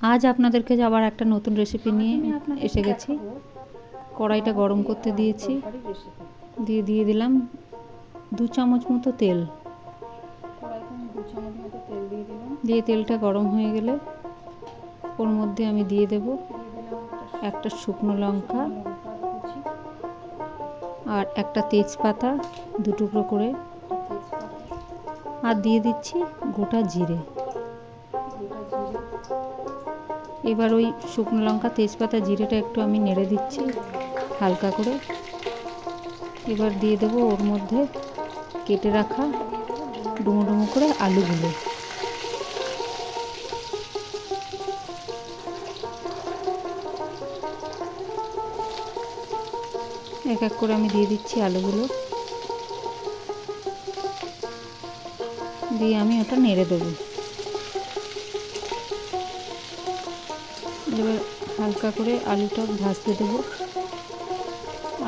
আজ আপনাদেরকে যে আবার একটা নতুন রেসিপি নিয়ে এসে গেছি। কড়াইটা গরম করতে দিয়েছি। দিয়ে দিয়ে দিলাম দু চামচ মতো তেল। দিয়ে তেলটা গরম হয়ে গেলে ওর মধ্যে আমি দিয়ে দেব একটা শুকনো লঙ্কা আর একটা তেজপাতা দু টুকরো করে আর দিয়ে দিচ্ছি গোটা জিরে। এবার ওই শুকনো লঙ্কা তেজপাতা জিরেটা একটু আমি নেড়ে দিচ্ছি, হালকা করে। এবার দিয়ে দেবো ওর মধ্যে কেটে রাখা ডুমো ডুমো করে আলুগুলো। এক এক করে আমি দিয়ে দিচ্ছি আলুগুলো। দিয়ে আমি ওটা নেড়ে দেবো। এবার হালকা করে আলুটা ভাজতে দেবো।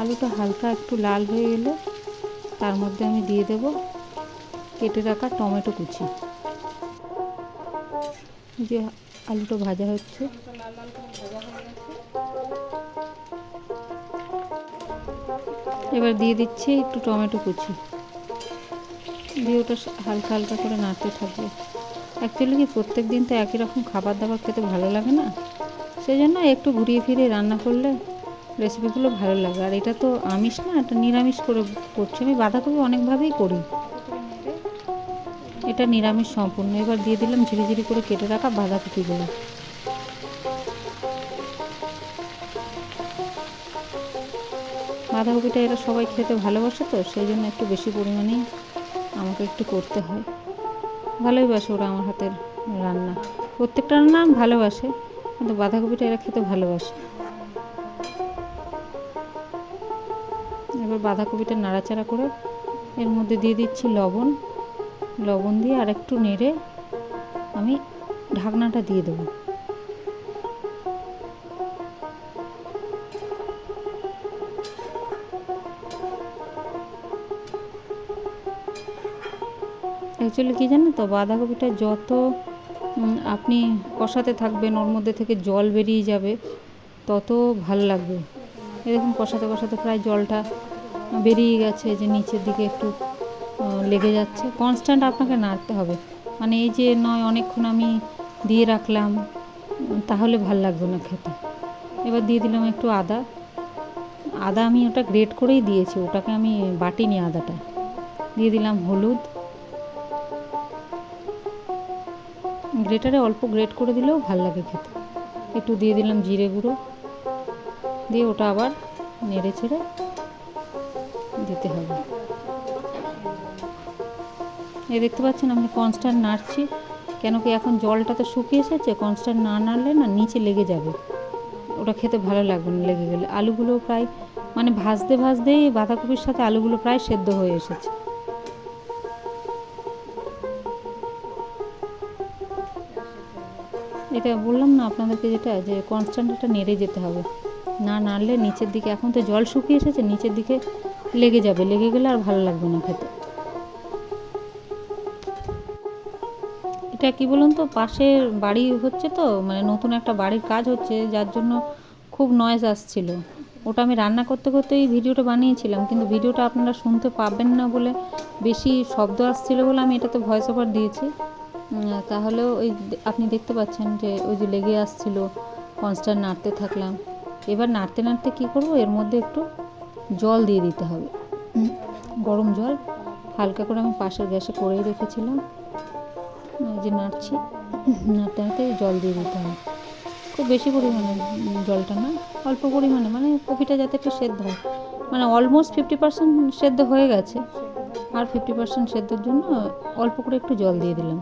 আলুটা হালকা একটু লাল হয়ে গেলে তার মধ্যে আমি দিয়ে দেব কেটে রাখা টমেটো কুচি। যে আলুটা ভাজা হচ্ছে। এবার দিয়ে দিচ্ছি একটু টমেটো কুচি। দিয়ে ওটা হালকা হালকা করে নাড়তে থাকবে। অ্যাকচুয়ালি কি প্রত্যেক দিন তো একই রকম খাবার দাবার খেতে ভালো লাগে না? সেই জন্য একটু ঘুরিয়ে ফিরিয়ে রান্না করলে রেসিপিগুলো ভালো লাগে। আর এটা তো আমিষ না, এটা নিরামিষ করে করছি। আমি বাঁধাকপি অনেকভাবেই করি। এটা নিরামিষ সম্পূর্ণ। এবার দিয়ে দিলাম ঝিরি ঝিরি করে কেটে রাখা বাঁধাকপিগুলো। বাঁধাকপিটা এরা সবাই খেতে ভালোবাসে তো, সেই জন্য একটু বেশি পরিমাণেই আমাকে একটু করতে হয়। ভালোই বাসে ওরা আমার হাতের রান্না। প্রত্যেকটা রান্না ভালোবাসে। কিন্তু বাঁধাকপিটা এরা খেতে ভালোবাসে। এবার বাঁধাকপিটা নাড়াচাড়া করে এর মধ্যে দিয়ে দিচ্ছি লবণ। লবণ দিয়ে আর একটু নেড়ে আমি ঢাকনাটা দিয়ে দেবো। অ্যাকচুয়ালি কী জানেন তো? বাঁধাকপিটা যত আপনি কষাতে থাকবেন, ওর মধ্যে থেকে জল বেরিয়ে যাবে, তত ভালো লাগবে। এরকম কষাতে কষাতে প্রায় জলটা বেরিয়ে গেছে যে নিচের দিকে একটু লেগে যাচ্ছে। কনস্ট্যান্ট আপনাকে নাড়তে হবে। মানে এই যে নয়, অনেকক্ষণ আমি দিয়ে রাখলাম, তাহলে ভালো লাগবে না খেতে। এবার দিয়ে দিলাম একটু আদা। আদা আমি ওটা গ্রেট করেই দিয়েছি, ওটাকে আমি বাটিনি আদাটা। দিয়ে দিলাম হলুদ। গ্রেটারে অল্প গ্রেট করে দিলেও ভালো লাগে খেতে। একটু দিয়ে দিলাম জিরে গুঁড়ো। দিয়ে ওটা আবার নেড়ে ছেড়ে দিতে হবে। এই দেখতে পাচ্ছেন আমি কনস্ট্যান্ট নাড়ছি। কেন কি এখন জলটা তো শুকিয়ে এসেছে, কনস্ট্যান্ট না নাড়লে না নিচে লেগে যাবে। ওটা খেতে ভালো লাগবে না লেগে গেলে। আলুগুলো প্রায় মানে ভাজতে ভাজতেই বাঁধাকপির সাথে আলুগুলো প্রায় সেদ্ধ হয়ে এসেছে। এটা বললাম না আপনাদেরকে যেটা, যে কনস্ট্যান্ট এটা নেড়ে যেতে হবে। না নাড়লে নিচের দিকে, এখন তো জল শুকিয়ে এসেছে, নিচের দিকে লেগে যাবে। লেগে গেলে আর ভালো লাগবে না খেতে। এটা কি বলুন তো, পাশের বাড়ি হচ্ছে তো মানে নতুন একটা বাড়ির কাজ হচ্ছে, যার জন্য খুব নয়েজ আসছিল। ওটা আমি রান্না করতে করতে এই ভিডিওটা বানিয়েছিলাম, কিন্তু ভিডিওটা আপনারা শুনতে পাবেন না বলে বেশি শব্দ আসছিল বলে আমি এটাতে ভয়েস ওভার দিয়েছি। তাহলেও ওই আপনি দেখতে পাচ্ছেন যে ওই যে লেগে আসছিল কনস্ট্যান্ট নাড়তে থাকলাম। এবার নাড়তে নাড়তে কী করব? এর মধ্যে একটু জল দিয়ে দিতে হবে। গরম জল, হালকা করে আমি পাশের গ্যাসে করেই রেখেছিলাম। যে নাড়ছি, নাড়তে নাড়তে জল দিয়ে দিতে হবে। খুব বেশি পরিমাণে জলটা না, অল্প পরিমাণে মানে কপিটা যাতে একটু সেদ্ধ হয়। মানে অলমোস্ট ফিফটি পার্সেন্ট সেদ্ধ হয়ে গেছে। আর ফিফটি পার্সেন্ট সেদ্ধর জন্য অল্প করে একটু জল দিয়ে দিলাম।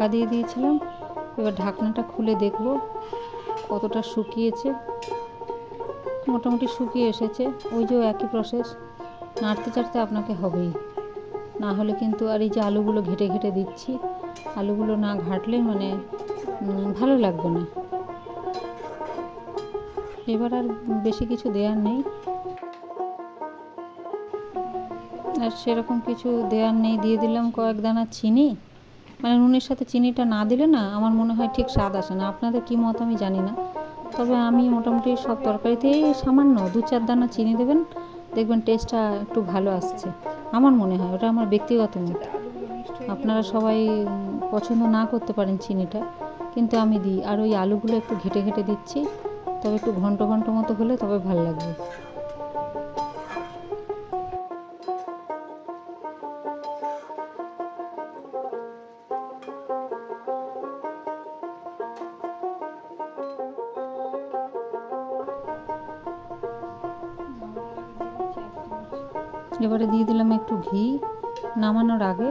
ঢাকা দিয়ে দিয়েছিলাম। এবার ঢাকনাটা খুলে দেখব কতটা শুকিয়েছে। মোটামুটি শুকিয়ে এসেছে। ওই যে একই প্রসেস নাড়তে চাড়তে আপনাকে হবেই। না হলে কিন্তু আর এই যে আলুগুলো ঘেটে ঘেটে দিচ্ছি, আলুগুলো না ঘাটলে মানে ভালো লাগবে না। এবার আর বেশি কিছু দেওয়ার নেই। আর সেরকম কিছু দেওয়ার নেই। দিয়ে দিলাম কয়েক দানা চিনি। মানে নুনের সাথে চিনিটা না দিলে না আমার মনে হয় ঠিক স্বাদ আসে না। আপনাদের কী মত আমি জানি না। তবে আমি মোটামুটি সব তরকারিতেই সামান্য দু চার দানা চিনি দেবেন, দেখবেন টেস্টটা একটু ভালো আসছে। আমার মনে হয়, ওটা আমার ব্যক্তিগত মত। আপনারা সবাই পছন্দ না করতে পারেন চিনিটা, কিন্তু আমি দিই। আর ওই আলুগুলো একটু ঘেটে ঘেটে দিচ্ছি, তবে একটু ঘন্ট ঘন্ট মতো হলে তবে ভালো লাগবে। এবারে দিয়ে দিলাম একটু ঘি, নামানোর আগে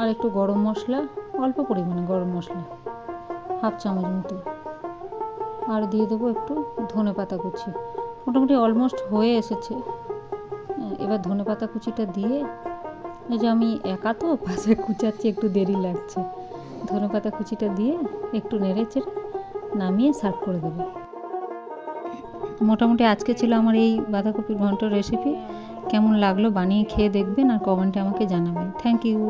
আর একটু গরম মশলা, অল্প পরিমাণে গরম মশলা, হাফ চামচ মতো। আর দিয়ে দেবো একটু ধনে পাতা কুচি। মোটামুটি অলমোস্ট হয়ে এসেছে। এবার ধনে পাতা কুচিটা দিয়ে, এই যে আমি একা তো, পাশে কুচাচ্ছি, একটু দেরি লাগছে। ধনে পাতা কুচিটা দিয়ে একটু নেড়ে চেড়ে নামিয়ে সার্ভ করে দেবো। মোটামুটি আজকে ছিল আমার এই বাঁধাকপির ঘন্ট রেসিপি কেমন লাগল বানিয়ে খেয়ে দেখবেন আর কমেন্টে আমাকে জানাবেন। Thank you